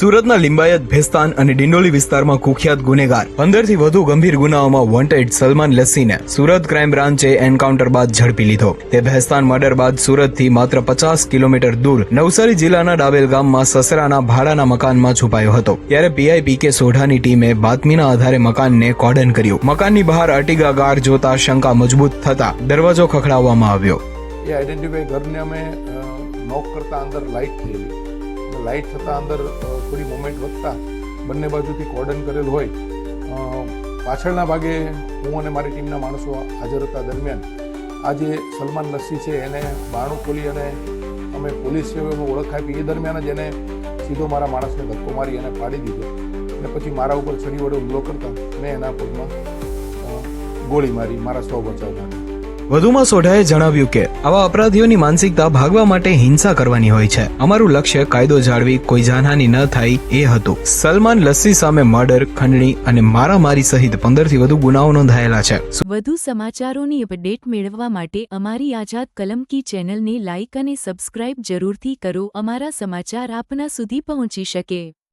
સુરતના લિંબાયત, ભેસ્તાન અને ડિંડોલી વિસ્તારમાં કુખ્યાત ગુનેગાર. પંદરથી વધુ ગંભીર ગુનાઓમાં વોન્ટેડ સલમાન લસ્સીને સુરત ક્રાઇમ બ્રાન્ચે એન્કાઉન્ટર બાદ ઝડપી લીધો. તે ભેસ્તાન મર્ડર બાદ સુરતથી માત્ર પચાસ કિલોમીટર દૂર નવસારી જિલ્લાના ડાબેલ ગામમાં સસરાના ભાડાના મકાનમાં છુપાયો હતો. ત્યારે પીઆઈ પી કે સોઢાની ટીમે બાતમીના આધારે મકાનને કોર્ડન કર્યું. મકાનની બહાર અટીગા ગાર જોતા શંકા મજબૂત થતા દરવાજો ખખડાવવામાં આવ્યો. એ આઈડેન્ટિફાઈ ઘરને અમે નોક કરતા અંદર લાઇટ થયેલી. લાઇટ થતાં અંદર થોડી મોમેન્ટ વધતા બંને બાજુથી કોર્ડન કરેલ હોય પાછળના ભાગે હું અને મારી ટીમના માણસો હાજર હતા દરમિયાન. આ જે સલમાન લસ્સી છે, એને બારણું ખોલી અને અમે પોલીસ સેવામાં ઓળખ આપી. એ દરમિયાન જ એને સીધો મારા માણસને ધક્કો મારી અને પાડી દીધો. અને પછી મારા ઉપર છડી વડે હુમલો કરતા મેં એના પગમાં ગોળી મારી, મારા સ્વ બચાવ વધુમાં સોઢાએ જણાવ્યું કે, આવા અપરાધીઓની માનસિકતા ભાગવા માટે હિંસા કરવાની હોય છે. અમારું લક્ષ્ય કાયદો જાળવી, કોઈ જાનહાની ન થાય એ હતું. સલમાન લસ્સી સામે મર્ડર, ખંડણી અને મારામારી સહિત પંદરથી વધુ ગુનાઓ નોંધાયેલા છે. વધુ સમાચારોની અપડેટ મેળવવા માટે અમારી આઝાદ કલમ કી ચેનલને લાઇક અને સબસ્ક્રાઇબ જરૂરથી કરો. અમારા સમાચાર આપના સુધી પહોંચી શકે.